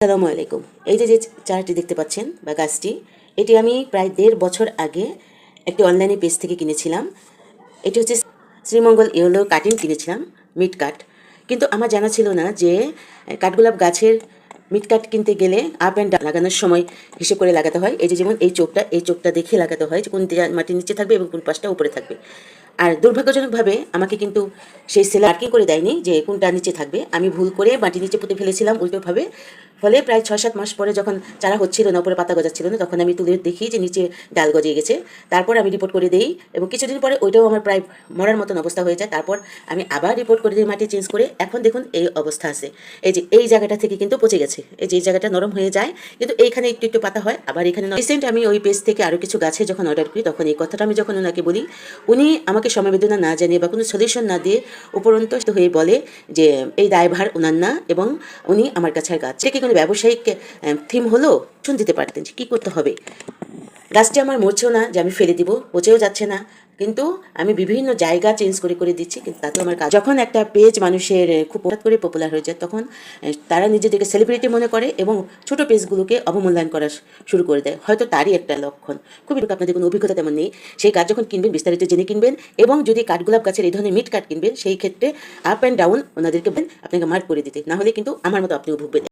আসসালামু আলাইকুম। এই যে যে চারাটি দেখতে পাচ্ছেন বা গাছটি, এটি আমি প্রায় দেড় বছর আগে একটি অনলাইনে পেজ থেকে কিনেছিলাম। এটি হচ্ছে শ্রীমঙ্গল ইয়েলো কাটিং কিনেছিলাম, মিট কাট। কিন্তু আমার জানা ছিল না যে কাঠগোলাপ গাছের মিট কাট কিনতে গেলে আপ অ্যান্ড লাগানোর সময় হিসেব করে লাগাতে হয়। এই যে যেমন এই চোখটা এই চোখটা দেখে লাগাতে হয় যে কোন মাটির নিচে থাকবে এবং কোন পাশটা উপরে থাকবে। আর দুর্ভাগ্যজনকভাবে আমাকে কিন্তু সেই সেল কি করে দেয়নি যে কোনটা নিচে থাকবে। আমি ভুল করে মাটির নিচে পুঁতে ফেলেছিলাম উল্টোভাবে। ফলে প্রায় ছয় সাত মাস পরে যখন চারা হচ্ছিল না, উপরে পাতা গজাচ্ছিল না, তখন আমি তুলে দেখি যে নিচে ডাল গজিয়ে গেছে। তারপর আমি রিপোর্ট করে দিই এবং কিছুদিন পরে ওইটাও আমার প্রায় মরার মতন অবস্থা হয়ে যায়। তারপর আমি আবার রিপোর্ট করে দিই মাটি চেঞ্জ করে। এখন দেখুন এই অবস্থা আছে। এই যে এই জায়গাটা থেকে কিন্তু পচে গেছে। এই যে, এই জায়গাটা নরম হয়ে যায়, কিন্তু এইখানে একটু একটু পাতা হয়। আবার এখানে রিসেন্ট আমি ওই পেজ থেকে আরও কিছু গাছে যখন অর্ডার করি, তখন এই কথাটা আমি যখন ওনাকে বলি, উনি আমাকে সমবেদনা না জানিয়ে বা কোনো সলিউশন না দিয়ে উপরন্ত হয়ে বলে যে, এই দায়ভার ওনার না এবং উনি আমার কাছে আর গাছ কি কোনো ব্যবসায়িক থিম হলো? শুন দিতে পারতেন কী করতে হবে। গাছটি আমার মরছেও না যে আমি ফেলে দিব পচেও যাচ্ছে না। কিন্তু আমি বিভিন্ন জায়গা চেঞ্জ করে করে দিচ্ছি, কিন্তু তাতেও আমার কাজ। যখন একটা পেজ মানুষের খুব হঠাৎ করে পপুলার হয়ে যায়, তখন তারা নিজেদেরকে সেলিব্রিটি মনে করে এবং ছোট পেজগুলোকে অবমূল্যায়ন করা শুরু করে দেয়। হয়তো তারই একটা লক্ষণ। খুবই আপনাদের কোনো অভিজ্ঞতা তেমন নেই। সেই কাজ যখন কিনবেন, বিস্তারিত জেনে কিনবেন এবং যদি কাঠগোলাপ গাছের এই ধরনের মিট কাঠ কিনবেন, সেই ক্ষেত্রে আপ অ্যান্ড ডাউন ওনাদেরকে আপনাকে মার্ক করে দিতে। না হলে কিন্তু আমার মতো আপনিও ভুগবেন।